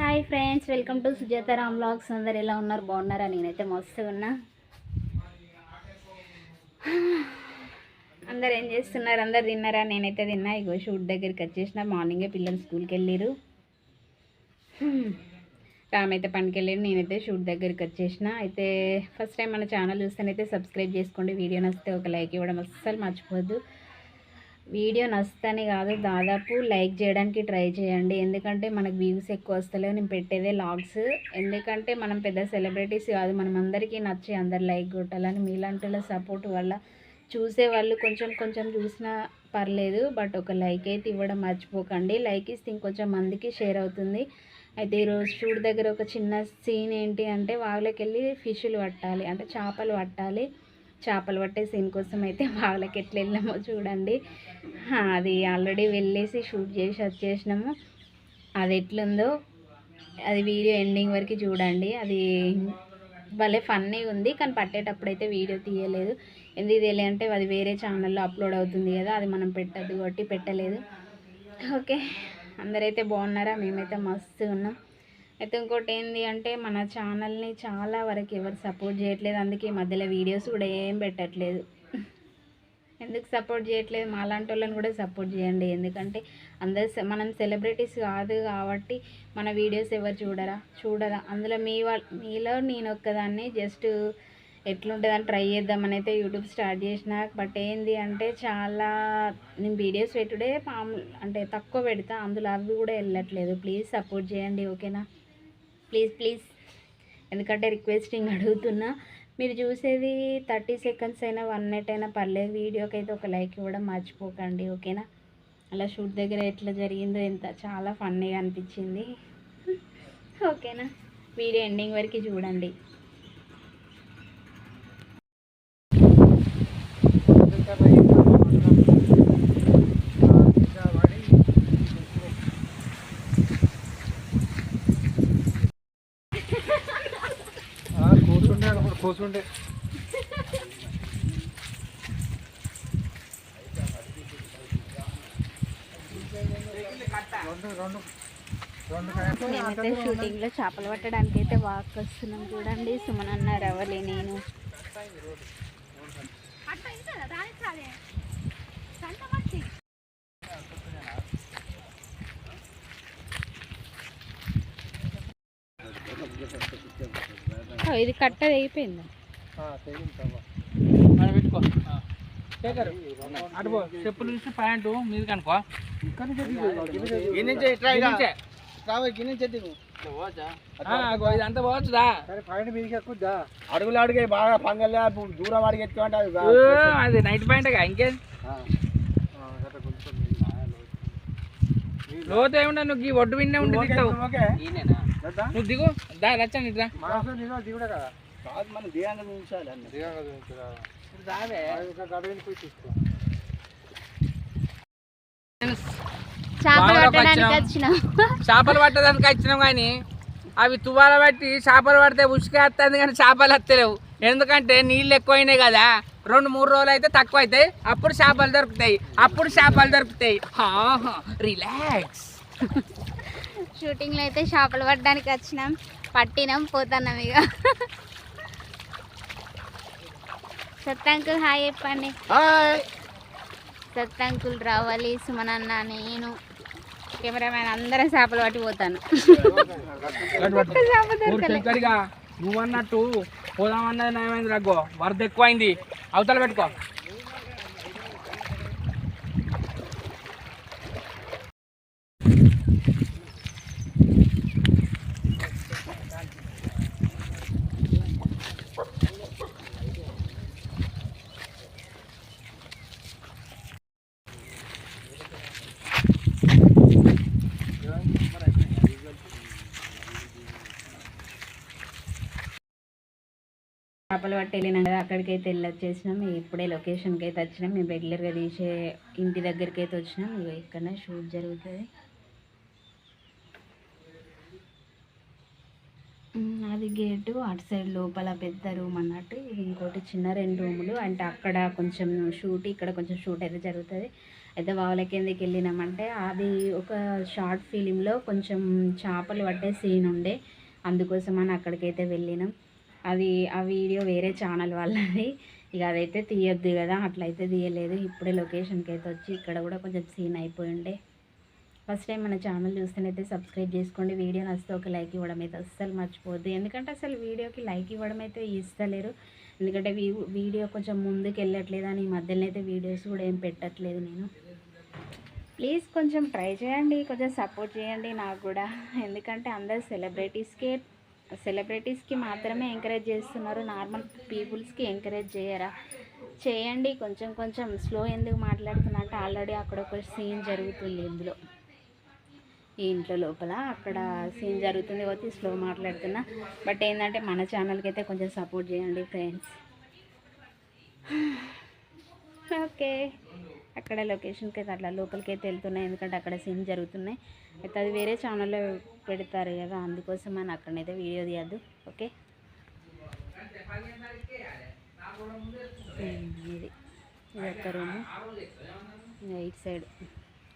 Hi friends welcome to Sujatha Ram blogs అందరు ఎలా ఉన్నారు? బాగున్నారా? నేనైతే మస్తు ఉన్నా. అందరు ఏం చేస్తున్నారు? అందరు తిన్నారా? నేనైతే తిన్నా. ఇగో షూట్ దగ్గరికి వచ్చేసిన. మార్నింగే పిల్లలు స్కూల్కి వెళ్ళిరు రామ్ అయితే పనికి వెళ్ళాడు. నేనైతే షూట్ దగ్గరికి వచ్చేసిన. అయితే ఫస్ట్ టైం మన ఛానల్ చూస్తేనైతే సబ్స్క్రైబ్ చేసుకోండి. వీడియో నచ్చితే ఒక లైక్ ఇవ్వడం అస్సలు మర్చిపోద్దు వీడియో నచ్చని కాదు. దాదాపు లైక్ చేయడానికి ట్రై చేయండి. ఎందుకంటే మనకు వ్యూస్ ఎక్కువ వస్తలేవు. నేను పెట్టేదే లాగ్స్. ఎందుకంటే మనం పెద్ద సెలబ్రిటీస్ కాదు. మనం అందరికీ నచ్చి అందరు లైక్ కొట్టాలని మీలాంటి సపోర్ట్ వల్ల చూసే వాళ్ళు కొంచెం కొంచెం చూసినా పర్లేదు. బట్ ఒక లైక్ అయితే ఇవ్వడం మర్చిపోకండి. లైక్ ఇస్తే ఇంకొంచెం మందికి షేర్ అవుతుంది. అయితే ఈరోజు షూట్ దగ్గర ఒక చిన్న సీన్ ఏంటి అంటే వాళ్ళకి వెళ్ళి ఫిష్లు పట్టాలి. అంటే చేపలు పట్టాలి. చేపలు పట్టే సీన్ కోసం అయితే వాళ్ళకి ఎట్లా వెళ్ళామో చూడండి. అది ఆల్రెడీ వెళ్ళేసి షూట్ చేసి వచ్చేసినాము అది ఎట్లుందో అది వీడియో ఎండింగ్ వరకు చూడండి. అది భలే ఫన్నీ ఉంది కానీ పట్టేటప్పుడు అయితే వీడియో తీయలేదు. ఎందుకు తెలియ అంటే అది వేరే ఛానల్లో అప్లోడ్ అవుతుంది కదా అది మనం పెట్టద్దు కాబట్టి పెట్టలేదు. ఓకే అందరైతే బాగున్నారా? మేమైతే మస్తు ఉన్నాం. అయితే ఇంకోటి ఏంటి అంటే మన ఛానల్ని చాలా వరకు ఎవరు సపోర్ట్ చేయట్లేదు. అందుకే మధ్యలో వీడియోస్ కూడా ఏం పెట్టట్లేదు. ఎందుకు సపోర్ట్ చేయట్లేదు? మాలాంటి వాళ్ళని కూడా సపోర్ట్ చేయండి. ఎందుకంటే అందరు మనం సెలబ్రిటీస్ కాదు కాబట్టి మన వీడియోస్ ఎవరు చూడరా? చూడరా. అందులో మీ వాళ్ళ మీలో నేను ఒక్కదాన్ని జస్ట్ ఎట్లుంటుందని ట్రై చేద్దామని అయితే యూట్యూబ్ స్టార్ట్ చేసిన. బట్ ఏంది అంటే చాలా నేను వీడియోస్ పెట్టుడే పాము అంటే తక్కువ పెడతా. అందులో అవి కూడా వెళ్ళట్లేదు. ప్లీజ్ సపోర్ట్ చేయండి. ఓకేనా? Please please. ఎందుకంటే రిక్వెస్టింగ్ అడుగుతున్నా. మీరు చూసేది థర్టీ సెకండ్స్ అయినా వన్ మినిట్ అయినా పర్లేదు. వీడియోకి అయితే ఒక లైక్ ఇవ్వడం మర్చిపోకండి ఓకేనా? అలా షూట్ దగ్గర ఎట్లా జరిగిందో ఎంత చాలా ఫన్నీగా అనిపించింది. ఓకేనా? వీడియో ఎండింగ్ వరకు చూడండి. రెండు కాయలు మేమైతే షూటింగ్లో చేపలు పట్టడానికి అయితే వాక్ వస్తున్నాం చూడండి. సుమన్ అన్న రవలి నేను. ఇది కట్టది అయిపోయింది ఆడ పెట్టుకో. శేఖర్ అటు పో. చెప్పులు చూసి ప్యాంటు మీద కనుకో. ఇదంతా పోవచ్చుదా సరే పైన మీదకి ఎక్కుద్దా? అడుగులు అడిగే బాగా పంగలే దూరం అడిగి అది నైట్ ప్యాంట్ ఇంకేం? లోతు. ఏముండ నువ్వు ఈ ఒడ్డు విన్నే ఉండి నువ్వు దిగు. దా రచ్చండి ఇట్లా మాసం నేను దిగుడే కదా. కాదు మనం దిగాంగా చూసాలి అన్న. దిగంగా దిగుతుందా రావే. గడవని పోయి తీసుకో చేపలు వానలోకి పట్టడానికి వచ్చినాం. వచ్చినాం. చేపలు పట్టడానికి వచ్చినాం కానీ అవి తువాల పట్టి చేపలు పడితే ఉసుక వస్తుంది కానీ చేపలు వస్తలేవు ఎందుకంటే నీళ్ళు ఎక్కువైనాయి కదా. రెండు మూడు రోజులు అయితే తక్కువ అవుతాయి అప్పుడు చేపలు దొరుకుతాయి. అప్పుడు చేపలు దొరుకుతాయి. రిలాక్స్. షూటింగ్లో అయితే చేపలు పట్టడానికి వచ్చినాం. పట్టినాం పోతున్నాం ఇక. సత్తాంకుల్ హాయ్ చెప్పండి. సత్తాంకుల్ రావాలి సుమనన్న నేను. కెమెరామ్యాన్ అందరం చేపలు పట్టి పోతాను. నువ్వన్నట్టు పోదామన్నది నయమైంది రగ్గో వరద ఎక్కువైంది. అవతల పెట్టుకో. చేపలు పట్టి వెళ్ళినాం కదా అక్కడికి అయితే వెళ్ళి వచ్చేసినాం ఇప్పుడే లొకేషన్కి అయితే వచ్చినాం. మేము రెగ్యులర్గా తీసే ఇంటి దగ్గరికి అయితే వచ్చినాం. ఇక ఇక్కడ షూట్ జరుగుతుంది. అది గేటు అటు సైడ్ లోపల పెద్ద రూమ్ అన్నట్టు ఇది ఇంకోటి చిన్న రెండు రూములు. అంటే అక్కడ కొంచెం షూట్ ఇక్కడ కొంచెం షూట్ అయితే జరుగుతుంది. అయితే వావల కిందకి వెళ్ళినామంటే అది ఒక షార్ట్ ఫిలింలో కొంచెం చేపలు పట్టే సీన్ ఉండే. అందుకోసం అని అక్కడికైతే వెళ్ళినాం. అది ఆ వీడియో వేరే ఛానల్ వాళ్ళది. ఇక అదైతే తీయొద్దు కదా అట్లయితే తీయలేదు. ఇప్పుడే లొకేషన్కి అయితే వచ్చి ఇక్కడ కూడా కొంచెం సీన్ అయిపోయి ఉండే ఫస్ట్ టైం మన ఛానల్ చూస్తేనైతే సబ్స్క్రైబ్ చేసుకోండి. వీడియో నచ్చితే ఒక లైక్ ఇవ్వడం అయితే అస్సలు మర్చిపోద్దు ఎందుకంటే అసలు వీడియోకి లైక్ ఇవ్వడం అయితే ఇస్తలేరు. ఎందుకంటే వీ- వీడియో కొంచెం ముందుకు వెళ్ళట్లేదు అని ఈ మధ్యలో అయితే వీడియోస్ కూడా ఏం పెట్టట్లేదు నేను. ప్లీజ్ కొంచెం ట్రై చేయండి. కొంచెం సపోర్ట్ చేయండి నాకు కూడా. ఎందుకంటే అందరు సెలబ్రిటీస్కే సెలబ్రిటీస్కి మాత్రమే ఎంకరేజ్ చేస్తున్నారు. నార్మల్ పీపుల్స్కి ఎంకరేజ్ చేయరా? చేయండి. కొంచెం కొంచెం స్లో ఎందుకు మాట్లాడుతున్నా అంటే ఆల్రెడీ అక్కడ ఒక సీన్ జరుగుతుంది ఇందులో. ఈ ఇంట్లో లోపల అక్కడ సీన్ జరుగుతుంది కాబట్టి స్లో మాట్లాడుతున్నా. బట్ ఏంటంటే మన ఛానల్కి అయితే కొంచెం సపోర్ట్ చేయండి ఫ్రెండ్స్. ఓకే. అక్కడ లొకేషన్కి అయితే అట్లా లోపలికి అయితే వెళ్తున్నాయి. ఎందుకంటే అక్కడ సీన్ జరుగుతున్నాయి. అయితే అది వేరే ఛానల్లో పెడతారు కదా అందుకోసం అని అక్కడనైతే వీడియో తీయద్దు. ఓకే? ఇది. ఇది ఒక్క రూము. ఇటు సైడ్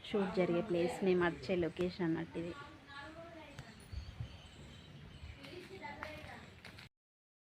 షూట్ జరిగే ప్లేస్ మేము వచ్చే లొకేషన్ అన్నట్టు ఇది.